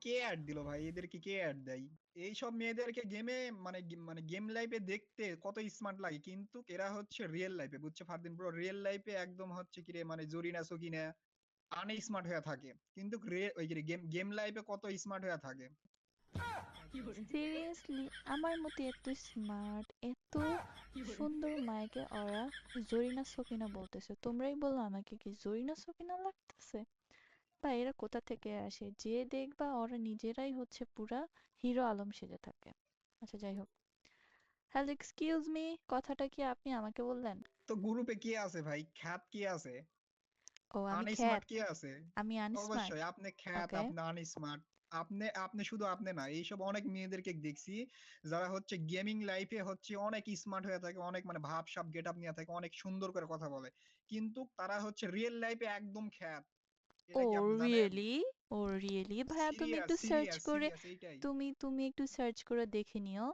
কে add দিল ভাই? এদেরকে কে অ্যাড দেয়? এইসব মেয়েদেরকে গেমে মানে মানে গেম লাইফে দেখতে কত স্মার্ট লাগে। কিন্তু এরা হচ্ছে রিয়েল লাইফে বুঝছে ফারদিন? ব্রো রিয়েল লাইফে একদম হচ্ছে কি রে মানে জরিনা সকিনা আনে স্মার্ট হয়ে থাকে। কিন্তু ওই গেম গেম লাইফে কত স্মার্ট হয়ে থাকে। সিরিয়াসলি আমার মতে এত স্মার্ট এত সুন্দর মাইকে ওরা জরিনা সকিনা বলতেছে। তোমরাই বলো আমাকে কি জরিনা সকিনা লাগতেছে? বা এরা কোথা থেকে আসে? যে দেখবা ওরা নিজেরাই হচ্ছে পুরা হিরো আলম সেজে থাকে। আচ্ছা যাই হোক। হ্যালো এক্সকিউজ মি কথাটা কি আপনি আমাকে বললেন? তো গ্রুপে কে আছে ভাই? খ্যাত কে আছে? ও আমি খ্যাত। কে আছে? আমি আনস্মার্ট। অবশ্যই আপনি খ্যাত. আপনি আনস্মার্ট। আপনি আপনি শুধু আপনি না এইসব অনেক মেয়েদেরকে দেখছি যারা হচ্ছে গেমিং লাইফে হচ্ছে অনেক স্মার্ট হয়ে থাকে অনেক মানে ভাব সাব গেট আপ নিয়ে থাকে অনেক সুন্দর করে কথা বলে। কিন্তু তারা হচ্ছে রিয়েল লাইফে একদম খ্যাত। ও রিয়েলি ও রিয়েলি ভাইয়া তুমি একটু সার্চ করে তুমি তুমি একটু সার্চ করে দেখে নিও।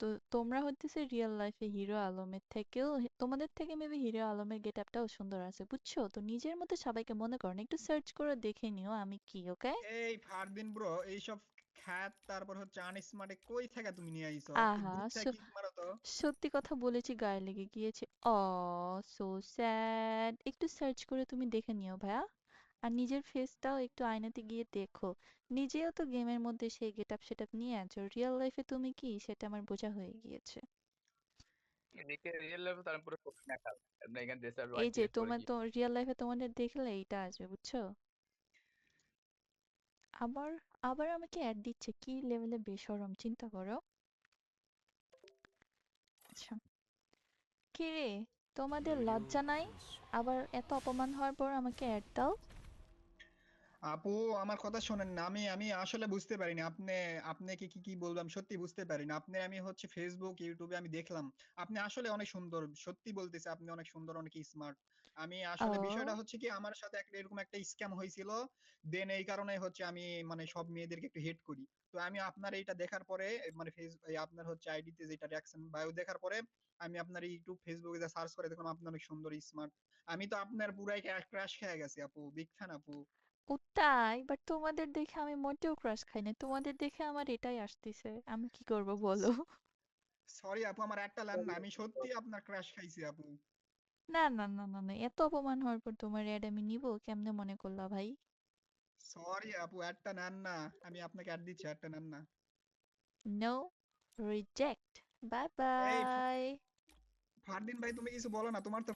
তো তোমরা হইতেছে রিয়েল লাইফে হিরো আলমের থেকেও তোমাদের থেকে মেবি হিরো আলমের গেট আপটাও সুন্দর আছে বুঝছ? তো নিজের মতো সবাইকে মনে করো না একটু সার্চ করে দেখে নিও আমি কি ওকে এই ফারদিন ব্রো এইসব খ্যাত তারপর হচ্ছে আনস্মার্টে কই থেকে তুমি নিয়ে আইছো? আহা সত্যি কথা বলেছি গায়ে লেগে গিয়েছে। অ সো স্যাড একটু সার্চ করে তুমি দেখে নিও ভাইয়া। আর নিজের ফেসটাও একটু আয়নাতে গিয়ে দেখো। নিজেও তো গেমের মধ্যে সেই গেট আপ সেট আপ নিয়ে আছো। রিয়েল লাইফে তুমি কি? সেটা আমার বোঝা হয়ে গিয়েছে। এই যে তোমার তো রিয়েল লাইফে তোমাদের দেখলে এইটা আসবে বুঝছ? আবার আবার আমাকে অ্যাড দিচ্ছে। কি লেভেলে বেশরম চিন্তা করো। আচ্ছা। কি রে তোমাদের লজ্জা নাই? আবার এত অপমান হওয়ার পর আমাকে অ্যাড দাও। আপু আমার কথা শোনেন না। আমি আমি আসলে বুঝতে পারিনি। আপনি আপনাকে কি কি বললাম সত্যি বুঝতে পারিনি। আপনি আমি হচ্ছে ফেসবুক ইউটিউবে আমি দেখলাম। আপনি আসলে অনেক সুন্দর সত্যি বলতেছে আপনি অনেক সুন্দর অনেক স্মার্ট আমি আসলে বিষয়টা হচ্ছে কি আমার সাথে একটা এরকম একটা স্ক্যাম হয়েছিল। দেন এই কারণে হচ্ছে আমি মানে সব মেয়েদেরকে একটু হেট করি। তো আমি আপনার এইটা দেখার পরে মানে ফেস আপনার হচ্ছে আইডিতে যেটা রিঅ্যাকশন বায়ো দেখার পরে আমি আপনার ইউটিউব ফেসবুকে যা সার্চ করে দেখলাম আপনি অনেক সুন্দর স্মার্ট আমি তো আপনার পুরাই ক্রাশ খেয়ে গেছি আপু বিগ ফ্যান আপু? ও তাই? বাট তোমাদের দেখে আমি মোটেও ক্রাশ খাই না তোমাদের দেখে আমার এটাই আসতেছে। আমি কি করব বলো? সরি আপু আমার একটা লাইন না আমি সত্যি আপনার ক্রাশ খাইছি আপু। না না না না না এত অপমান হওয়ার পর তোমার অ্যাড আমি নিব? কেমনে মনে করলা ভাই? সরি আপু একটা নেন না। আমি আপনাকে অ্যাড দিচ্ছি একটা নেন না। No reject bye bye Fardin ভাই তুমি কিছু বলো না। তোমার তো